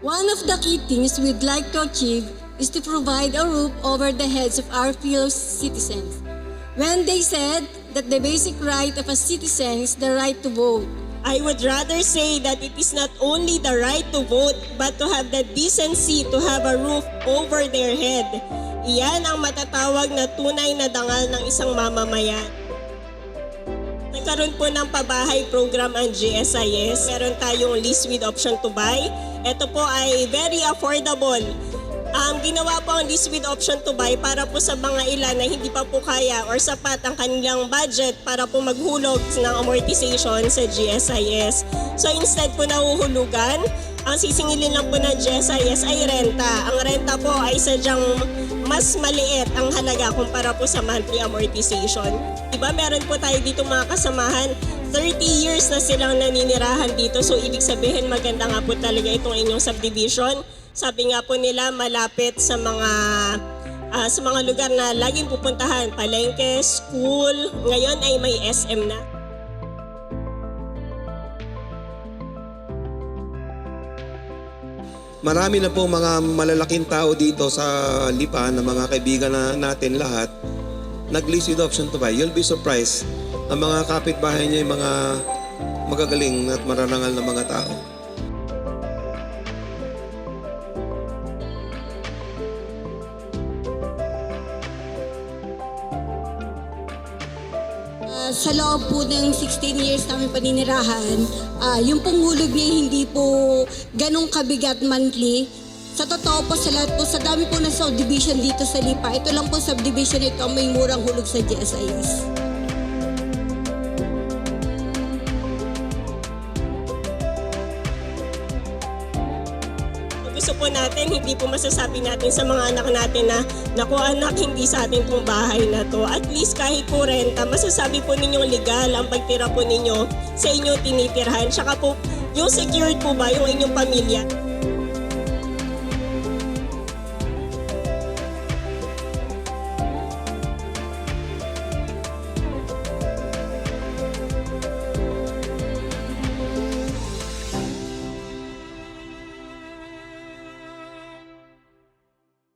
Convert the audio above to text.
One of the key things we'd like to achieve is to provide a roof over the heads of our fellow citizens. When they said that the basic right of a citizen is the right to vote, I would rather say that it is not only the right to vote, but to have the decency to have a roof over their head. Iyan ang matatawag na tunay na dangal ng isang mamamayan. Nagkaroon po ng pabahay program ang GSIS. Meron tayong lease with option to buy. Ito po ay very affordable. Ang ginawa po ang lease with option to buy para po sa mga ilan na hindi pa po kaya or sapat ang kanilang budget para po maghulog ng amortization sa GSIS. So instead po nahuhulugan, ang sisingilin lang po ng GSIS ay renta. Ang renta po ay sadyang mas maliit ang halaga kumpara po sa monthly amortization. Diba meron po tayo dito mga kasamahan, 30 years na silang naninirahan dito. So ibig sabihin maganda nga po talaga itong inyong subdivision. Sabi nga po nila malapit sa mga ah, sa mga lugar na laging pupuntahan, palengke, school, ngayon ay may SM na. Marami na po mga malalaking tao dito sa Lipa na mga kaibigan na natin lahat nag-lease with option to buy. You'll be surprised. Ang mga kapitbahay niya yung mga magagaling at mararangal na mga tao. Sa loob po ng 16 years namin paninirahan, ah, yung pong niya hindi po ganong kabigat monthly. Sa totoo po, sa lahat po, sa dami po ng subdivision dito sa Lipa, ito lang po subdivision ito may murang hulog sa GSIS. Gusto po natin, hindi po masasabi natin sa mga anak natin na, naku anak, hindi sa atin pong bahay na to. At least kahit po renta, masasabi po ninyong legal ang pagtira po ninyo sa inyong tinitirhan. Tsaka po, yung secured po ba yung inyong pamilya?